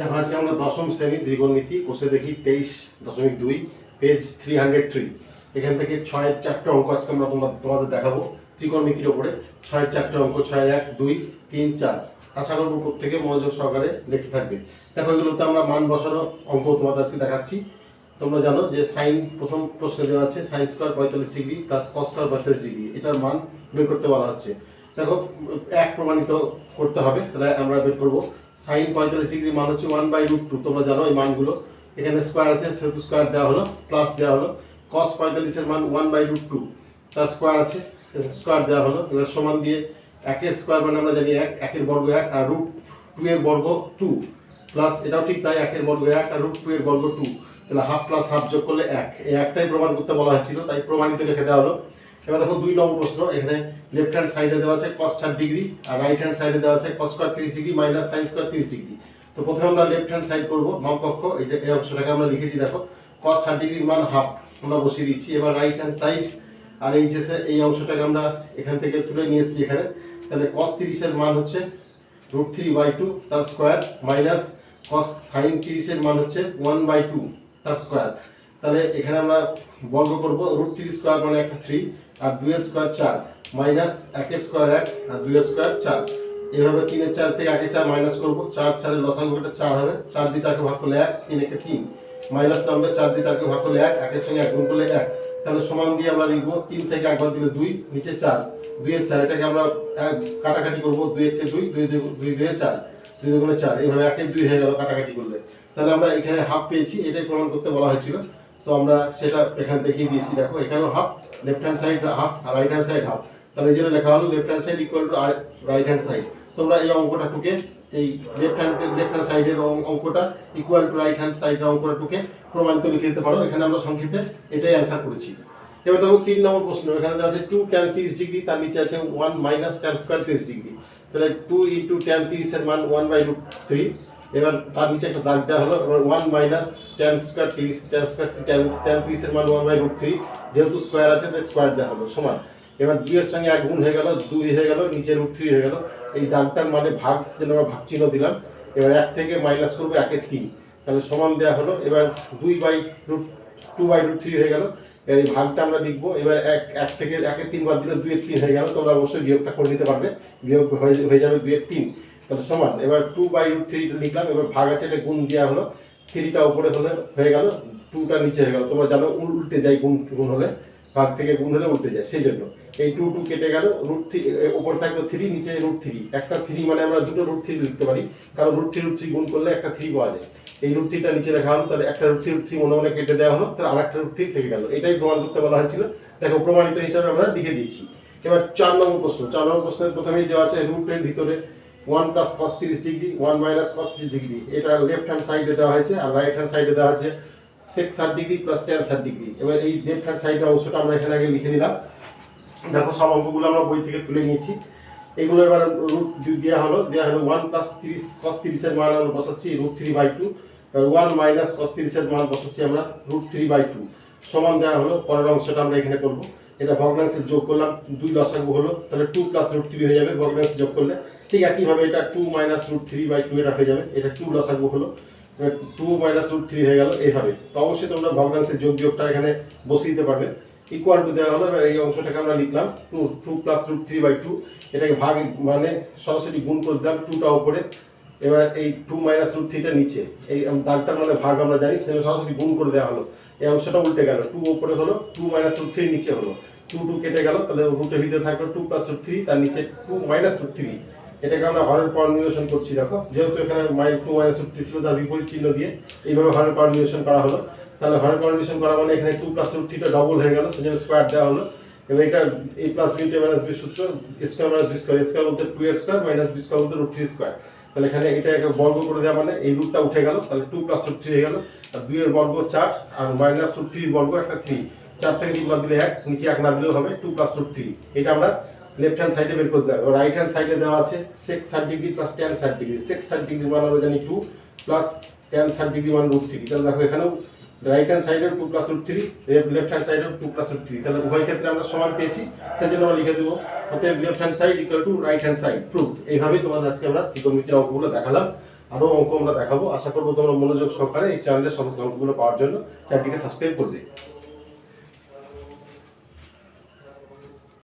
দেখো আজকে আমরা দশম শ্রেণি ত্রিকোণমিতি, কোষে দেখি তেইশ দশমিক দুই পেজ থ্রি হান্ড্রেড থ্রি এখান থেকে ছয়ের চারটে অঙ্ক আজকে আমরা তোমরা তোমাদের দেখাবো ত্রিকোণমিতির ওপরে। ছয়ের চারটে অঙ্ক, ছয়, এক, দুই, তিন, চার। আশা করব প্রত্যেকে মনোযোগ সহকারে দেখতে থাকবে। দেখো, এগুলোতে আমরা মান বসানো অঙ্ক তোমাদের আজকে দেখাচ্ছি। তোমরা জানো যে সাইন প্রথম প্রশ্নে দেওয়া আছে সাইন স্কোয়ার পঁয়তাল্লিশ ডিগ্রি প্লাস কস স্কোয়ার পঁয়তাল্লিশ ডিগ্রি। এটার মান বের করতে বলা হচ্ছে। দেখো, এক প্রমাণিত করতে হবে, তাহলে আমরা বের করব। সাইন পঁয়তাল্লিশ ডিগ্রি মান হচ্ছে ওয়ান বাই রুট টু তোমরা জানো এই মানগুলো। এখানে স্কোয়ার আছে, সেহেতু স্কোয়ার দেওয়া হলো প্লাস দেওয়া হলো। কস পঁয়তাল্লিশের মান ওয়ান বাই রুট টু তার স্কোয়ার আছে স্কোয়ার দেওয়া হলো। এবার সমান দিয়ে একের স্কোয়ার মানে আমরা জানি এক, একের বর্গ এক আর রুট টু এর বর্গ টু প্লাস এটাও ঠিক তাই, একের বর্গ এক আর রুট টু এর বর্গ টু তাহলে হাফ প্লাস হাফ যোগ করলে এক। এই একটাই প্রমাণ করতে বলা হয়েছিল, তাই প্রমাণিত লিখে দেওয়া হলো। এবার দেখো দুই নম্বর প্রশ্ন, এখানে লেফট হ্যান্ড সাইডে দেওয়া আছে কস ষাট ডিগ্রি আর রাইট হ্যান্ড সাইডে দেওয়া আছে কস স্কোয়ার তিরিশ ডিগ্রি মাইনাস সাইন স্কোয়ার তিরিশ ডিগ্রি তো প্রথমে আমরা লেফট হ্যান্ড সাইড করব বাম পক্ষ এটা এই অংশটাকে আমরা লিখেছি, দেখো। কস ষাট ডিগ্রির মান হাফ আমরা বসিয়ে দিচ্ছি। এবার রাইট হ্যান্ড সাইড আর এই যে, এই অংশটাকে আমরা এখান থেকে তুলে নিয়ে এসেছি এখানে। তাহলে কস তিরিশের মান হচ্ছে রুট থ্রি বাই টু তার স্কোয়ার মাইনাস কস সাইন তিরিশের মান হচ্ছে ওয়ান বাই টু তার স্কোয়ার তাহলে এখানে আমরা বর্গ করব রুট থ্রি স্কোয়ার মানে একটা থ্রি আর দুইয়ের স্কোয়ার চার মাইনাস একের স্কোয়ার এক, আর দুইয়ের স্কোয়ার চার। এভাবে তিনের চার থেকে একে চার মাইনাস করব, চার চারের লসাগু একটা চার হবে, চার দিয়ে চারকে ভাগ করলে এক, তিন একে তিন। মাইনাস নামবে, চার দিয়ে চারকে ভাগ করলে এক, একের সঙ্গে এক গুণ করলে এক। তাহলে সমান দিয়ে আমরা লিখব তিন থেকে একবার দিলে দুই, নিচে চার। দুইয়ের চার, এটাকে আমরা, এক, কাটাকাটি করব, দুই একে দুই দুই দুই- দুয়ে চার, দুই দুগুণে চার। এইভাবে একের দুই হয়ে গেল কাটাকাটি করলে। তাহলে আমরা এখানে হাফ পেয়েছি, এটাই প্রমাণ করতে বলা হয়েছিল। তো আমরা সেটা এখানে দেখিয়ে দিয়েছি। দেখো, এখানেও half left hand side half আর রাইট হ্যান্ড সাইড হাফ তাহলে এই লেখা হলো left hand side equal to right hand side তোমরা এই অঙ্কটা টুকে, এই লেফট হ্যান্ড লেফট হ্যান্ড সাইডের অঙ্কটা ইকুয়াল টু রাইট হ্যান্ড সাইডের অঙ্কটা টুকে প্রমাণিত লিখে দিতে পারো। এখানে আমরা সংক্ষেপে এটাই অ্যান্সার করেছি। এবার দেখো তিন নম্বর প্রশ্ন, এখানে দেওয়া আছে টু ট্যান তিরিশ ডিগ্রি তার নিচে আছে ওয়ান মাইনাস ট্যান স্কোয়ার তিরিশ ডিগ্রি তাহলে টু ইন্টু ট্যান তিরিশের মান ওয়ান বাই রুট থ্রি এবার তার নিচে একটা দাগ দেওয়া হলো, এবার ওয়ান মাইনাস টেন স্কোয়ার তিরিশ ট্যান স্কোয়ার ট্যান ট্যান তিরিশের মান ওয়ান বাই রুট থ্রি যেহেতু স্কোয়ার আছে, তাই স্কোয়ার দেওয়া হলো, সমান। এবার দুইয়ের সঙ্গে এক গুণ হয়ে গেল, দুই হয়ে গেল, নিচে রুট থ্রি হয়ে গেল, এই দাগটার মানে ভাগ সেজন্য আমরা ভাগ চিহ্ন দিলাম, এবার এক থেকে মাইনাস করব একের তিন। তাহলে সমান দেওয়া হলো, এবার দুই by root two by root three হয়ে গেল, এবার এই ভাগটা আমরা লিখব, এবার এক এক থেকে একের তিন বাদ দিলে দুইয়ের তিন হয়ে গেল, তোমরা অবশ্যই বিয়োগটা করে নিতে পারবে, বিয়োগ হয়ে যাবে দুইয়ের তিন। তাহলে সমান। এবার টু বাই রুট থ্রি লিখলাম, এবার ভাগ আছে, এটা গুণ দেওয়া হলো। থ্রিটা উপরে হলে হয়ে গেল টুটা নিচে হয়ে গেল। তোমরা জানো উল- উল্টে যায় গুণ গুণ হলে, ভাগ থেকে গুণ হলে উল্টে যায়, সেই জন্য। এই টু টু কেটে গেল রুট থ্রি উপরে থাকল থ্রি নিচে রুট থ্রি একটা থ্রি মানে আমরা দুটো রুট থ্রি লিখতে পারি, কারণ রুট থ্রি রুট থ্রি গুণ করলে একটা থ্রি পাওয়া যায়। এই রুট থ্রিটা নিচে রাখা হলো, তাহলে একটা রুট থ্রি রুট থ্রি মনে মনে কেটে দেওয়া হলো, তাহলে আরেকটা রুট থ্রি থেকে গেল। এটাই প্রমাণ করতে বলা হয়েছিল। দেখো, প্রমাণিত হিসাবে আমরা লিখে দিয়েছি। এবার চার নম্বর প্রশ্ন, চার নম্বর প্রশ্নের প্রথমেই দেওয়া আছে রুটের ভিতরে ওয়ান প্লাস কস তিরিশ ডিগ্রি ওয়ান মাইনাস কস তিরিশ ডিগ্রি এটা লেফট হ্যান্ড সাইডে দেওয়া হয়েছে আর রাইট হ্যান্ড সাইডে দেওয়া হয়েছে সেক্স ষাট ডিগ্রি প্লাস টেন ষাট ডিগ্রি এবার এই লেফট হ্যান্ড সাইডের অংশটা আমরা এখানে আগে লিখে নিলাম। দেখো সব অঙ্কগুলো আমরা বই থেকে তুলে নিয়েছি। এগুলো এবার রুট দেওয়া হলো। দেওয়া হলো ওয়ান প্লাস তিরিশ কস তিরিশের মান আমরা বসাচ্ছি root three by two one minus cos তিরিশের মান বসাচ্ছি আমরা রুট থ্রি বাই টু সমান দেওয়া হলো, পরের অংশটা আমরা এখানে করব। এটা ভগ্নাংশের যোগ করলাম, দুই লসাগু হলো, তাহলে টু প্লাস রুট থ্রি হয়ে যাবে ভগ্নাংশ যোগ করলে। ঠিক একইভাবে এটা two minus root three by two এটা হয়ে যাবে, এটা টু লসাগু হলো। টু মাইনাস রুট থ্রি হয়ে গেল এইভাবে তো অবশ্যই তোমরা ভগ্নাংশের যোগ বিয়োগটা এখানে বসিয়ে দিতে পারবে। ইকুয়াল টু দেওয়া হলো, এবার এই অংশটাকে আমরা লিখলাম two two plus root three by two এটাকে ভাগ মানে সরাসরি গুণ করে দিলাম টুটা উপরে। এবার এই টু মাইনাস রুট থ্রিটা নিচে, এই দাগটার মানে ভাগ আমরা জানি, সেটা সরাসরি গুণ করে দেওয়া হলো। এই অংশটা উল্টে গেল টু উপরে হলো টু মাইনাস রুট থ্রি নিচে হলো। টু টু কেটে গেল, তাহলে রুটের ভিতরে থাকল টু প্লাস রুট থ্রি তার নিচে টু মাইনাস রুট থ্রি এটাকে আমরা হরের পাওয়ার নির্দেশন করছি, দেখো। যেহেতু এখানে মাই টু মাইনাস রুট থ্রি ছিল, তার বিপরীত চিহ্ন দিয়ে এইভাবে হরের পাওয়ার নির্দেশন করা হলো। তাহলে হরের পাওয়ার নির্দেশন করা মানে এখানে টু প্লাস রুট থ্রিটা ডবল হয়ে গেল, সেজন্য স্কোয়ার দেওয়া হলো। এবার এটা A plus B minus B সূত্র square minus B square square বলতে টু এর স্কোয়ার মাইনাস বি স্কোয়ার বলতে রুট থ্রি স্কোয়ার তাহলে এখানে এটা একটা বর্গ করে দেওয়া মানে এই রুটটা উঠে গেল, তাহলে টু প্লাস রুট থ্রি হয়ে গেল, আর দুইয়ের বর্গ চার, আর মাইনাস রুট থ্রির বর্গ একটা থ্রি চার থেকে দুই দিলে এক, নিচে এক না দিলেও হবে টু প্লাস রুট থ্রি এটা আমরা লেফট হ্যান্ড সাইডে বের করতে হবে রাইট হ্যান্ড সাইডে দেওয়া আছে সেক্স ষাট ডিগ্রি প্লাস টেন ষাট ডিগ্রি সেক্স ষাট ডিগ্রি মান আমরা জানি টু প্লাস টেন ষাট ডিগ্রি মান রুট থ্রি তাহলে দেখো এখানেও রাইট হ্যান্ড সাইডের two plus root three left hand সাইডের টু প্লাস রুট থ্রি তাহলে উভয় ক্ষেত্রে আমরা সমান পেয়েছি সেই জন্য আমরা লিখে দেবো, অতএব left hand side equal to right hand side proof এইভাবেই তোমাদের আজকে আমরা ত্রিকোণমিতির অঙ্কগুলো দেখালাম। আরও অঙ্ক আমরা দেখাবো। আশা করব তোমরা মনোযোগ সহকারে এই চ্যানেলের সমস্ত অঙ্কগুলো পাওয়ার জন্য। চ্যানেলটিকে সাবস্ক্রাইব করবে